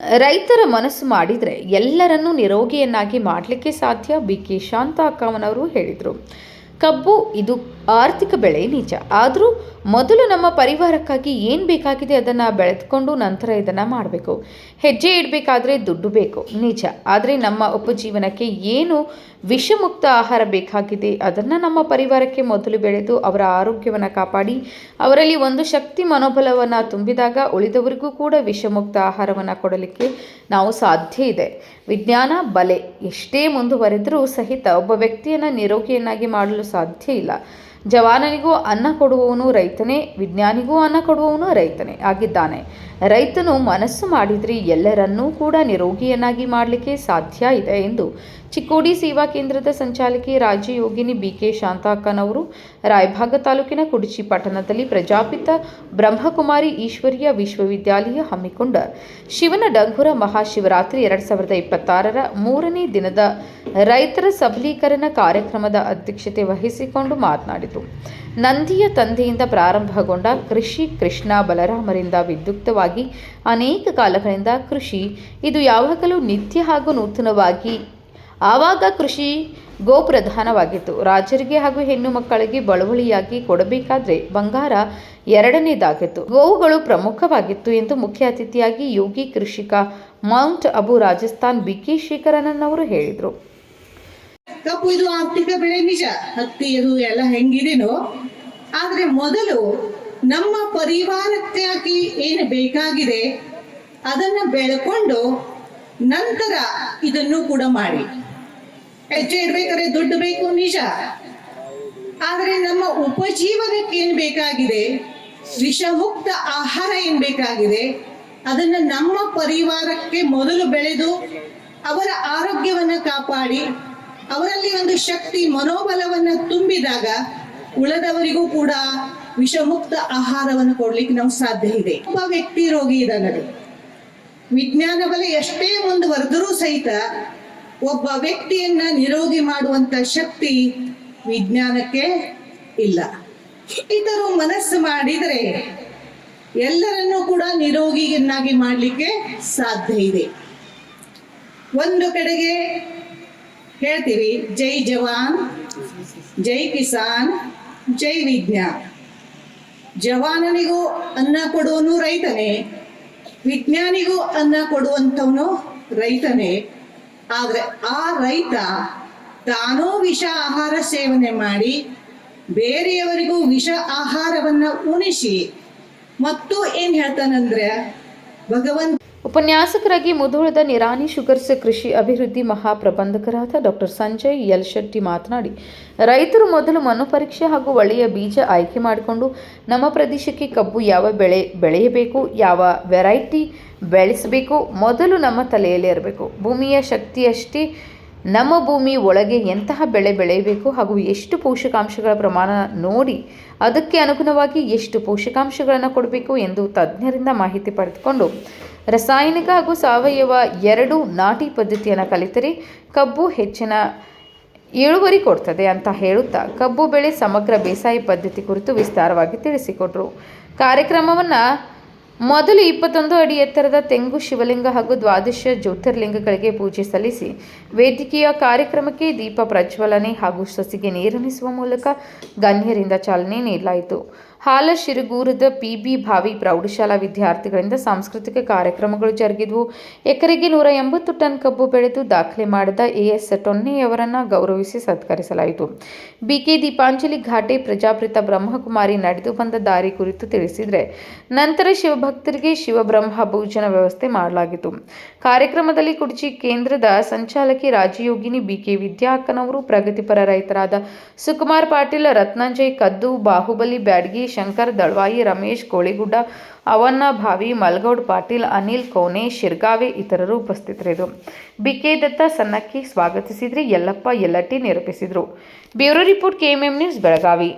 ರೈತರ ಮನಸ್ಸು ಮಾಡಿದರೆ ಎಲ್ಲರನ್ನೂ ನಿರೋಗಿಯನ್ನಾಗಿ ಮಾಡಲಿಕ್ಕೆ ಸಾಧ್ಯ. ಬಿ ಕೆ ಶಾಂತ ಅಕ್ಕಮ್ಮನವರು ಹೇಳಿದರು. ಕಬ್ಬು ಇದು ಆರ್ಥಿಕ ಬೆಳೆ ನಿಜ ಆದರೂ ಮೊದಲು ನಮ್ಮ ಪರಿವಾರಕ್ಕಾಗಿ ಏನು ಬೇಕಾಗಿದೆ ಅದನ್ನು ಬೆಳೆದುಕೊಂಡು ನಂತರ ಇದನ್ನು ಮಾಡಬೇಕು. ಹೆಜ್ಜೆ ಇಡಬೇಕಾದ್ರೆ ದುಡ್ಡು ಬೇಕು ನಿಜ ಆದರೆ ನಮ್ಮ ಉಪಜೀವನಕ್ಕೆ ಏನು ವಿಷಮುಕ್ತ ಆಹಾರ ಬೇಕಾಗಿದೆ ಅದನ್ನು ನಮ್ಮ ಪರಿವಾರಕ್ಕೆ ಮೊದಲು ಬೆಳೆದು ಅವರ ಆರೋಗ್ಯವನ್ನು ಕಾಪಾಡಿ, ಅವರಲ್ಲಿ ಒಂದು ಶಕ್ತಿ ಮನೋಬಲವನ್ನು ತುಂಬಿದಾಗ ಉಳಿದವರಿಗೂ ಕೂಡ ವಿಷಮುಕ್ತ ಆಹಾರವನ್ನು ಕೊಡಲಿಕ್ಕೆ ನಾವು ಸಾಧ್ಯ ಇದೆ. ವಿಜ್ಞಾನ, ಬಲೆ ಎಷ್ಟೇ ಮುಂದುವರೆದರೂ ಸಹಿತ ಒಬ್ಬ ವ್ಯಕ್ತಿಯನ್ನು ನಿರೋಗಿಯನ್ನಾಗಿ ಮಾಡಲು ಸಾಧ್ಯ ಇಲ್ಲ. ಜವಾನನಿಗೂ ಅನ್ನ ಕೊಡುವವನು ರೈತನೇ, ವಿಜ್ಞಾನಿಗೂ ಅನ್ನ ಕೊಡುವವನು ರೈತನೇ ಆಗಿದ್ದಾನೆ. ರೈತನು ಮನಸ್ಸು ಮಾಡಿದರೆ ಎಲ್ಲರನ್ನೂ ಕೂಡ ನಿರೋಗಿಯನ್ನಾಗಿ ಮಾಡಲಿಕ್ಕೆ ಸಾಧ್ಯ ಇದೆ ಎಂದು ಚಿಕ್ಕೋಡಿ ಸೇವಾ ಕೇಂದ್ರದ ಸಂಚಾಲಕಿ ರಾಜಯೋಗಿನಿ ಬಿ ಕೆ ಶಾಂತಾಕ್ಕನವರು ರಾಯಭಾಗ ತಾಲೂಕಿನ ಕುಡಚಿ ಪಟ್ಟಣದಲ್ಲಿ ಪ್ರಜಾಪಿತ ಬ್ರಹ್ಮಕುಮಾರಿ ಈಶ್ವರೀಯ ವಿಶ್ವವಿದ್ಯಾಲಯ ಹಮ್ಮಿಕೊಂಡ ಶಿವನ ಡಂಗುರ ಮಹಾಶಿವರಾತ್ರಿ ಎರಡು ಸಾವಿರದ ಇಪ್ಪತ್ತಾರರ ಮೂರನೇ ದಿನದ ರೈತರ ಸಬಲೀಕರಣ ಕಾರ್ಯಕ್ರಮದ ಅಧ್ಯಕ್ಷತೆ ವಹಿಸಿಕೊಂಡು ನಂದಿಯ ತಂದೆಯಿಂದ ಪ್ರಾರಂಭಗೊಂಡ ಕೃಷಿ ಕೃಷ್ಣ ಬಲರಾಮರಿಂದ ವಿದ್ಯುಕ್ತವಾಗಿ ಅನೇಕ ಕಾಲಗಳಿಂದ ಕೃಷಿ. ಇದು ಯಾವಾಗಲೂ ನಿತ್ಯ ಹಾಗೂ ನೂತನವಾಗಿ ಆವಾಗ ಕೃಷಿ ಗೋಪ್ರಧಾನವಾಗಿತ್ತು. ರಾಜರಿಗೆ ಹಾಗೂ ಹೆಣ್ಣು ಮಕ್ಕಳಿಗೆ ಬಳುವಳಿಯಾಗಿ ಕೊಡಬೇಕಾದ್ರೆ ಬಂಗಾರ ಎರಡನೇದಾಗಿತ್ತು. ಗೋವುಗಳು ಪ್ರಮುಖವಾಗಿತ್ತು ಎಂದು ಮುಖ್ಯ ಅತಿಥಿಯಾಗಿ ಯೋಗಿ ಕೃಷಿಕ mount Abu Rajasthan B K ಶೇಖರನನ್ ಅವರು ಹೇಳಿದರು. ಕಬ್ಬು ಇದು ಆರ್ಥಿಕ ಬೆಳೆ ನಿಜ. ಹತ್ತಿ ಅದು ಎಲ್ಲ ಹೆಂಗಿದೆನೋ. ಆದ್ರೆ ಮೊದಲು ನಮ್ಮ ಪರಿವಾರಕ್ಕಾಗಿ ಏನು ಬೇಕಾಗಿದೆ ಅದನ್ನ ಬೆಳ್ಕೊಂಡು ನಂತರ ಇದನ್ನು ಕೂಡ ಮಾಡಿ. ಹೆಜ್ಜೆ ಇಡ್ಬೇಕಾದ್ರೆ ದುಡ್ಡು ಬೇಕು ನಿಜ. ಆದ್ರೆ ನಮ್ಮ ಉಪಜೀವನಕ್ಕೆ ಏನ್ ಬೇಕಾಗಿದೆ? ವಿಷಮುಕ್ತ ಆಹಾರ ಏನ್ ಬೇಕಾಗಿದೆ? ಅದನ್ನ ನಮ್ಮ ಪರಿವಾರಕ್ಕೆ ಮೊದಲು ಬೆಳೆದು ಅವರ ಆರೋಗ್ಯವನ್ನ ಕಾಪಾಡಿ ಅವರಲ್ಲಿ ಒಂದು ಶಕ್ತಿ ಮನೋಬಲವನ್ನ ತುಂಬಿದಾಗ ಉಳದವರಿಗೂ ಕೂಡ ವಿಷಮುಕ್ತ ಆಹಾರವನ್ನು ಕೊಡ್ಲಿಕ್ಕೆ ನಾವು ಸಾಧ್ಯ ಇದೆ. ಒಬ್ಬ ವ್ಯಕ್ತಿ ರೋಗಿ ಇದ್ದಾನೆ ವಿಜ್ಞಾನ ಬಲ ಎಷ್ಟೇ ಮುಂದುವರೆದರೂ ಸಹಿತ ಒಬ್ಬ ವ್ಯಕ್ತಿಯನ್ನ ನಿರೋಗಿ ಮಾಡುವಂತ ಶಕ್ತಿ ವಿಜ್ಞಾನಕ್ಕೆ ಇಲ್ಲ. ಇತರು ಮನಸ್ಸು ಮಾಡಿದರೆ ಎಲ್ಲರನ್ನೂ ಕೂಡ ನಿರೋಗಿಯನ್ನಾಗಿ ಮಾಡಲಿಕ್ಕೆ ಸಾಧ್ಯ ಇದೆ. ಒಂದು ಕಡೆಗೆ ಹೇಳ್ತೀವಿ, ಜೈ ಜವಾನ್, ಜೈ ಕಿಸಾನ್, ಜೈ ವಿಜ್ಞಾನ್. ಜವಾನನಿಗೂ ಅನ್ನ ಕೊಡುವನು ರೈತನೇ, ವಿಜ್ಞಾನಿಗೂ ಅನ್ನ ಕೊಡುವಂಥವನು ರೈತನೇ. ಆದರೆ ಆ ರೈತ ತಾನೂ ವಿಷ ಆಹಾರ ಸೇವನೆ ಮಾಡಿ, ಬೇರೆಯವರಿಗೂ ವಿಷ ಆಹಾರವನ್ನ ಉಣಿಸಿ, ಮತ್ತು ಏನು ಹೇಳ್ತಾನಂದ್ರೆ, ಭಗವಂತ ಉಪನ್ಯಾಸಕರಾಗಿ ಮುಧೋಳದ ನಿರಾನಿ ಶುಗರ್ಸ್ ಕೃಷಿ ಅಭಿವೃದ್ಧಿ ಮಹಾಪ್ರಬಂಧಕರಾದ ಡಾಕ್ಟರ್ ಸಂಜಯ್ ಎಲ್ ಶೆಟ್ಟಿ ಮಾತನಾಡಿ, ರೈತರು ಮೊದಲು ಮಣ್ಣು ಪರೀಕ್ಷೆ ಹಾಗೂ ಒಳ್ಳೆಯ ಬೀಜ ಆಯ್ಕೆ ಮಾಡಿಕೊಂಡು ನಮ್ಮ ಪ್ರದೇಶಕ್ಕೆ ಕಬ್ಬು ಯಾವ ಬೆಳೆ ಬೆಳೆಯಬೇಕು, ಯಾವ ವೆರೈಟಿ ಬೆಳೆಸಬೇಕು, ಮೊದಲು ನಮ್ಮ ತಲೆಯಲ್ಲಿ ಇರಬೇಕು. ಭೂಮಿಯ ಶಕ್ತಿಯಷ್ಟೇ ನಮ್ಮ ಭೂಮಿ ಒಳಗೆ ಎಂತಹ ಬೆಳೆ ಬೆಳೆಯಬೇಕು ಹಾಗೂ ಎಷ್ಟು ಪೋಷಕಾಂಶಗಳ ಪ್ರಮಾಣ ನೋಡಿ ಅದಕ್ಕೆ ಅನುಗುಣವಾಗಿ ಎಷ್ಟು ಪೋಷಕಾಂಶಗಳನ್ನು ಕೊಡಬೇಕು ಎಂದು ತಜ್ಞರಿಂದ ಮಾಹಿತಿ ಪಡೆದುಕೊಂಡು ರಾಸಾಯನಿಕ ಹಾಗೂ ಸಾವಯವ ಎರಡೂ ನಾಟಿ ಪದ್ಧತಿಯನ್ನು ಕಲಿತರೆ ಕಬ್ಬು ಹೆಚ್ಚಿನ ಇಳುವರಿ ಕೊಡ್ತದೆ ಅಂತ ಹೇಳುತ್ತಾ ಕಬ್ಬು ಬೆಳೆ ಸಮಗ್ರ ಬೇಸಾಯ ಪದ್ಧತಿ ಕುರಿತು ವಿಸ್ತಾರವಾಗಿ ತಿಳಿಸಿಕೊಟ್ರು. ಕಾರ್ಯಕ್ರಮವನ್ನು ಮೊದಲು ಇಪ್ಪತ್ತೊಂದು ಅಡಿ ಎತ್ತರದ ತೆಂಗು ಶಿವಲಿಂಗ ಹಾಗೂ ದ್ವಾದಶ ಜ್ಯೋತಿರ್ಲಿಂಗಗಳಿಗೆ ಪೂಜೆ ಸಲ್ಲಿಸಿ ವೇದಿಕೆಯ ಕಾರ್ಯಕ್ರಮಕ್ಕೆ ದೀಪ ಪ್ರಜ್ವಲನೆ ಹಾಗೂ ಸಸಿಗೆ ನೀರಣಿಸುವ ಮೂಲಕ ಗಣ್ಯರಿಂದ ಚಾಲನೆ ನೀಡಲಾಯಿತು. ಹಾಲ ಶಿರಗೂರದ ಪಿಬಿ ಭಾವಿ ಪ್ರೌಢಶಾಲಾ ವಿದ್ಯಾರ್ಥಿಗಳಿಂದ ಸಾಂಸ್ಕೃತಿಕ ಕಾರ್ಯಕ್ರಮಗಳು ಜರುಗಿದವು. ಎಕರೆಗೆ ನೂರ ಎಂಬತ್ತು ಟನ್ ಕಬ್ಬು ಬೆಳೆದು ದಾಖಲೆ ಮಾಡಿದ ಎಎಸ್ ಟೊನ್ನೆಯವರನ್ನು ಗೌರವಿಸಿ ಸತ್ಕರಿಸಲಾಯಿತು. ಬಿಕೆ ದೀಪಾಂಜಲಿ ಘಾಟೆ ಪ್ರಜಾಪ್ರಿತ ಬ್ರಹ್ಮಕುಮಾರಿ ನಡೆದು ಬಂದ ದಾರಿ ಕುರಿತು ತಿಳಿಸಿದರೆ, ನಂತರ ಶಿವಭಕ್ತರಿಗೆ ಶಿವಬ್ರಹ್ಮ ಭೋಜನ ವ್ಯವಸ್ಥೆ ಮಾಡಲಾಗಿತ್ತು. ಕಾರ್ಯಕ್ರಮದಲ್ಲಿ ಕುಡಚಿ ಕೇಂದ್ರದ ಸಂಚಾಲಕಿ ರಾಜಯೋಗಿನಿ ಬಿಕೆ ವಿದ್ಯಾಕನವರು ಪ್ರಗತಿಪರ ರೈತರಾದ ಸುಕುಮಾರ್ ಪಾಟೀಲ್, ರತ್ನಾಂಜಯ್ ಕದ್ದು, ಬಾಹುಬಲಿ ಬ್ಯಾಡಗಿ ಶಂಕರ್, ದಳ್ವಾಯಿ ರಮೇಶ್, ಕೋಳಿಗುಡ್ಡ, ಅವನ್ನ ಭಾವಿ, ಮಲ್ಗೌಡ್, ಪಾಟೀಲ್, ಅನಿಲ್, ಕೋನೆ, ಶಿರ್ಗಾವೆ ಇತರರು ಉಪಸ್ಥಿತರಿದ್ದರು. ಬಿಕೆ ದತ್ತ ಸನ್ನಕ್ಕಿ ಸ್ವಾಗತಿಸಿದ್ರೆ, ಯಲ್ಲಪ್ಪ, ಯಲ್ಲಟ್ಟಿ ನಿರೂಪಿಸಿದರು bureau report K M M news, Belagavi.